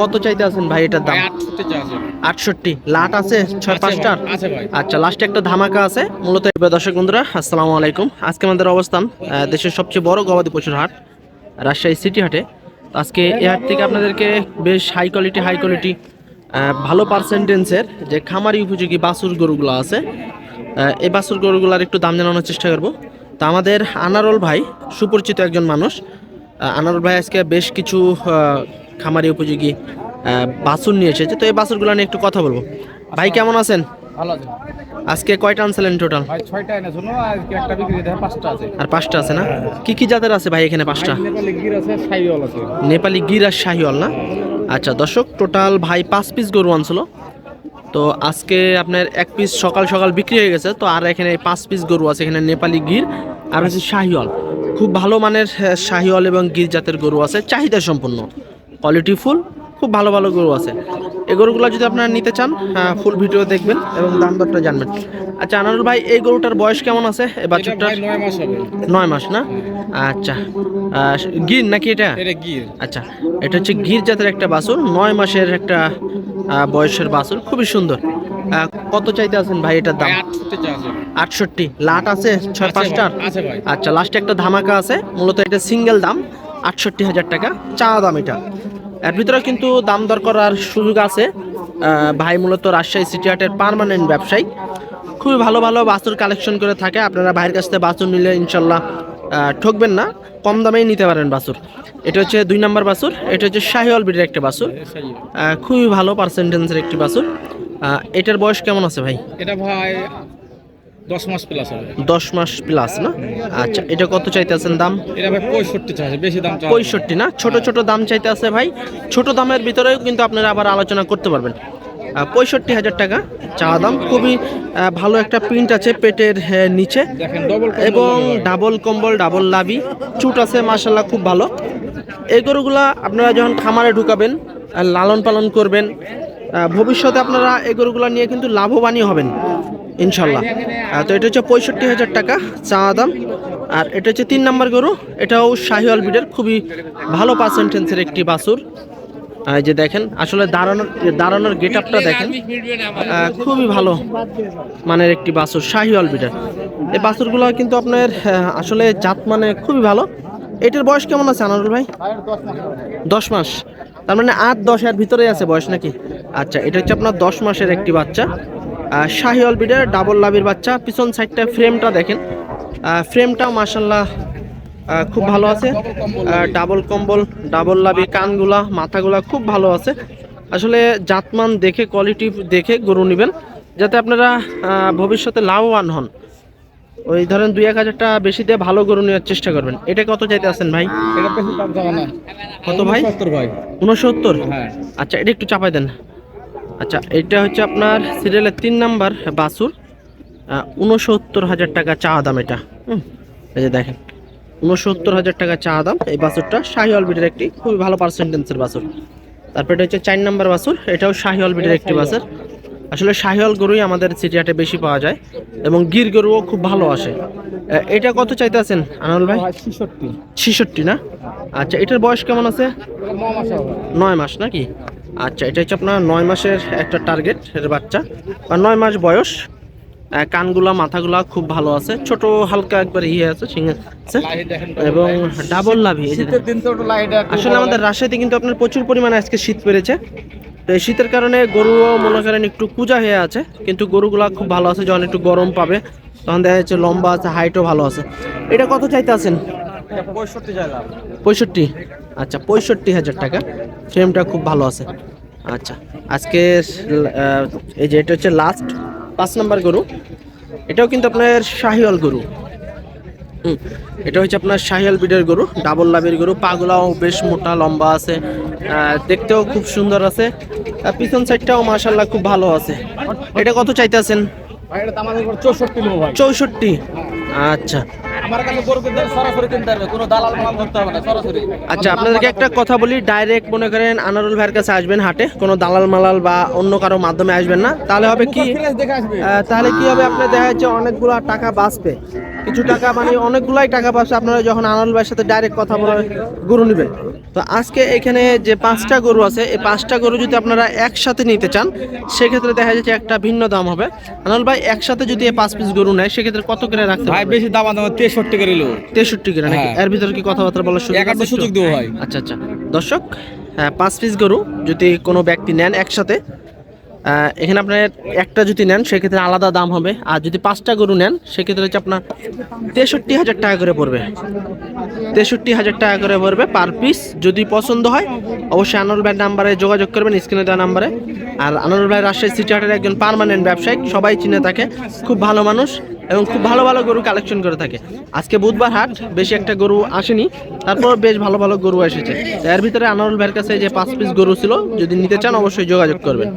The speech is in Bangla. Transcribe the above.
কত চাইতে আছেন ভাই এটার দাম? আটষট্টি। লাট আছে? ছয় পাঁচটা আছে ভাই। আচ্ছা লাস্টে একটা ধামাকা আছে। মূলত দর্শক বন্ধুরা আসসালামু আলাইকুম। আজকে আমাদের অবস্থান দেশের সবচেয়ে বড় গবাদি পশুর হাট রাজশাহী সিটি হাটে। আজকে এ হাট থেকে আপনাদেরকে বেশ হাই কোয়ালিটি হাই কোয়ালিটি ভালো পার্সেন্টেন্সের যে খামারি উপযোগী বাছুর গরুগুলো আছে এই বাছুর গরুগুলার একটু দাম জানানোর চেষ্টা করব। তো আমাদের আনারল ভাই সুপরিচিত একজন মানুষ। আনারল ভাই আজকে বেশ কিছু খামারি উপযোগী বাছুর নিয়ে এসেছে। তো এই বাছুরগুলো নিয়ে একটু কথা বলব। ভাই কেমন আছেন? ভালো আছে। আজকে কয়টা আনছিলেন টোটাল ভাই আজকে একটা বিক্রি আছে। আর পাঁচটা আছে না? কি কি জাতের আছে ভাই এখানে পাঁচটা? নেপালে গির আছে আছে। নেপালি গির আর শাহিওয়াল না? আচ্ছা দর্শক টোটাল ভাই পাঁচ পিস গরু আনছিল। তো আজকে আপনার এক পিস সকাল সকাল বিক্রি হয়ে গেছে তো আর এখানে পাঁচ পিস গরু আছে এখানে নেপালি গির আর হচ্ছে শাহিওয়াল খুব ভালো মানের শাহিওয়াল এবং গির জাতের গরু আছে চাহিদা সম্পন্ন কোয়ালিটি ফুল খুব ভালো ভালো গরু আছে। এই গরুগুলো যদি আপনারা নিতে চান হ্যাঁ ফুল ভিডিও দেখবেন এবং দাম দরটা জানবেন। আচ্ছা আনারুল ভাই এই গরুটার বয়স কেমন আছে? এই ভাই নয় মাস হবে। নয় মাস না? আচ্ছা। গির নাকি এটা? এটা গির। আচ্ছা এটা হচ্ছে গির জাতের একটা বাছুর নয় মাসের একটা বয়সের বাছুর খুবই সুন্দর। কত চাইতে আছেন ভাই এটার দাম? আটষট্টি লাট আছে? ছয় পাঁচটা আছে ভাই। আচ্ছা লাস্টে একটা ধামাকা আছে মূলত এটা সিঙ্গেল দাম। আটষট্টি হাজার টাকা। চা দাম এটা। এর ভিতরে কিন্তু দাম দর করার সুযোগ আছে। ভাই মূলত রাজশাহী সিটি হাটের পার্মানেন্ট ব্যবসায়ী। খুবই ভালো ভালো বাছুর কালেকশন করে থাকে। আপনারা ভাইয়ের কাছ থেকে বাছুর নিলে ইনশাল্লাহ ঠকবেন না। কম দামেই নিতে পারেন বাছুর। এটা হচ্ছে দুই নম্বর বাছুর। এটা হচ্ছে শাহিওয়াল বিটের একটা বাছুর। খুবই ভালো পার্সেন্টেন্সের একটি বাছুর। এটার বয়স কেমন আছে ভাই? এটা ভাই দশ মাস প্লাস হবে। দশ মাস প্লাস না? আচ্ছা এটা কত চাইতেছেন দাম? এটা ভাই পঁয়ষট্টি আছে বেশি দাম পঁয়ষট্টি না? ছোট ছোট দাম চাইতে আছে ভাই। ছোট দামের ভিতরেও কিন্তু আপনারা আবার আলোচনা করতে পারবেন। পঁয়ষট্টি হাজার টাকা চা দাম। খুবই ভালো একটা প্রিন্ট আছে পেটের নিচে। এবং ডাবল কম্বল ডাবল লাভি। চুট আছে মার্শাল্লাহ খুব ভালো। এই গরুগুলা আপনারা যখন খামারে ঢুকাবেন লালন পালন করবেন ভবিষ্যতে আপনারা এই গরুগুলা নিয়ে কিন্তু লাভবানই হবেন। ইনশাল্লাহ। তো এটা হচ্ছে পঁয়ষট্টি হাজার টাকা চা দাম। আর এটা হচ্ছে তিন নম্বর গরু। এটাও শাহিওয়াল বিডের খুবই ভালো পার্সেন্টেন্সের একটি আহ, এই যে দেখেন আসলে দাঁড়ানোর দাঁড়ানোর গেট আপটা দেখেন খুবই ভালো মানের একটি বাছুর শাহিওয়াল বিটার এই বাছুরগুলো কিন্তু আপনার আসলে জাত মানে খুবই ভালো। এটার বয়স কেমন আছে আনারুল ভাই? দশ মাস। তার মানে আট দশ এর ভিতরে আছে বয়স নাকি? আচ্ছা এটা হচ্ছে আপনার দশ মাসের একটি বাচ্চা। আহ, শাহিওয়াল বিডের ডাবল লাভির বাচ্চা। পিছন সাইডটা ফ্রেমটা দেখেন। ফ্রেমটাও মাসাল্লাহ খুব ভালো আছে। ডাবল কম্বল ডাবল লাভি কানগুলা মাথাগুলা খুব ভালো আছে। আসলে জাতমান দেখে কোয়ালিটি দেখে গরু নেবেন যাতে আপনারা ভবিষ্যতে লাভবান হন। ওই ধরেন দুই এক হাজারটা বেশি দিয়ে ভালো গরু নেওয়ার চেষ্টা করবেন। এটা কত চাইতে আছেন ভাই? কত ভাই? সত্তর ভাই। উনসত্তর? হ্যাঁ। আচ্ছা এটা একটু চাপাই দেন। আচ্ছা এটা হচ্ছে আপনার সিরিয়ালের তিন নাম্বার বাসুর। উনসত্তর হাজার টাকা চা দাম এটা। হুম, এই যে দেখেন উনসত্তর হাজার টাকা চা দাম এই বাসুরটা শাহিওয়াল বিটের একটি খুবই ভালো পার্সেন্টেন্সের বাসুর। তারপর এটা হচ্ছে চার নাম্বার বাসুর এটাও শাহিওয়াল বিটের একটি বাসুর। আসলে শাহিওয়াল গরুই আমাদের সিটিহাটে বেশি পাওয়া যায় এবং গির গরুও খুব ভালো আসে। এটা কত চাইতে আছেন আনাল ভাই? ছিষট্টি। ছিষট্টি না? আচ্ছা এটার বয়স কেমন আছে? নয় মাস নাকি? আচ্ছা এটা হচ্ছে আপনার নয় মাসের একটা টার্গেট এর বাচ্চা। বা নয় মাস বয়স। কানগুলা মাথাগুলা খুব ভালো আছে। ছোট হালকা একবার ইয়ে আছে সিংহে আছে। এবং ডাবল লাভি আসলে আমাদের রাজশাহীতে কিন্তু আপনার প্রচুর পরিমাণে আজকে শীত পেরেছে তো এই শীতের কারণে গরুও মনে করেন একটু কুজা হয়ে আছে। কিন্তু গরুগুলা খুব ভালো আছে যখন একটু গরম পাবে তখন দেখা যাচ্ছে লম্বা আছে হাইটও ভালো আছে। এটা কত চাইতে আছেন? পঁয়ষট্টি পঁয়ষট্টি। আচ্ছা পঁয়ষট্টি হাজার টাকা। ফ্রেমটা খুব ভালো আছে। আচ্ছা আজকে এই যে এটা হচ্ছে লাস্ট পাঁচ নাম্বার গরু। এটাও কিন্তু আপনার শাহিওয়াল গরু। হুম এটা হচ্ছে আপনার শাহিয়াল বিডের গরু ডাবল লাভের গরু পাগুলাও বেশ মোটা লম্বা আছে। দেখতেও খুব সুন্দর আছে। আর পিছন সাইডটাও মাশাল্লাহ খুব ভালো আছে। এটা কত চাইতে আছেন ভাই এটা দাম আছে চৌষট্টি চৌষট্টি। আচ্ছা আমার কাছে গরু কিনতে সরাসরি কিনতে হবে কোনো দালাল মাল ধরতে হবে না সরাসরি। আচ্ছা আপনাদেরকে একটা কথা বলি ডাইরেক্ট মনে করেন আনারুল ভাইয়ের কাছে আসবেন হাটে কোনো দালাল মালাল বা অন্য কারও মাধ্যমে আসবেন না। তাহলে হবে কি তাহলে কি হবে আপনার দেখা যাচ্ছে অনেকগুলো টাকা বাঁচবে। কিছু টাকা মানে অনেকগুলাই টাকা বাঁচবে আপনারা যখন আনারুল ভাইয়ের সাথে ডাইরেক্ট কথা বলে গরু নেবেন। তো আজকে এখানে যে পাঁচটা গরু আছে এই পাঁচটা গরু যদি আপনারা একসাথে নিতে চান সেক্ষেত্রে দেখা যাচ্ছে একটা ভিন্ন দাম হবে। আনারুল ভাই একসাথে যদি এই পাঁচ পিস গরু নেয় সেক্ষেত্রে কত করে রাখতে ভাই হবে বেশি দাম দাম তেষট্টি করে তেষট্টি করে নাকি? হ্যাঁ। এর ভিতরে কি কথাবার্তা বলার সুযোগ একান্ত সুযোগ দেবো ভাই। আচ্ছা আচ্ছা। দর্শক আহ, পাঁচ পিস গরু যদি কোনো ব্যক্তি নেন একসাথে এখানে আপনার একটা যদি নেন সেক্ষেত্রে আলাদা দাম হবে। আর যদি পাঁচটা গরু নেন সেক্ষেত্রে হচ্ছে আপনার তেষট্টি হাজার টাকা করে পড়বে। তেষট্টি হাজার টাকা করে পড়বে পার পিস। যদি পছন্দ হয় অবশ্যই আনোয়ার ভাইয়ের নাম্বারে যোগাযোগ করবেন স্ক্রিনে দেওয়া নাম্বারে। আর আনোয়ার ভাই রাজশাহী সিটি হাটের একজন পার্মানেন্ট ব্যবসায়িক সবাই চিনে থাকে খুব ভালো মানুষ। এবং খুব ভালো ভালো গরু কালেকশন করে থাকে। আজকে বুধবার হাট, বেশি একটা গরু আসেনি। তারপর বেশ ভালো ভালো গরু এসেছে। এর ভিতরে আনারুল ভাইয়ের কাছে যে পাঁচ পিস গরু ছিল, যদি নিতে চান অবশ্যই যোগাযোগ করবেন।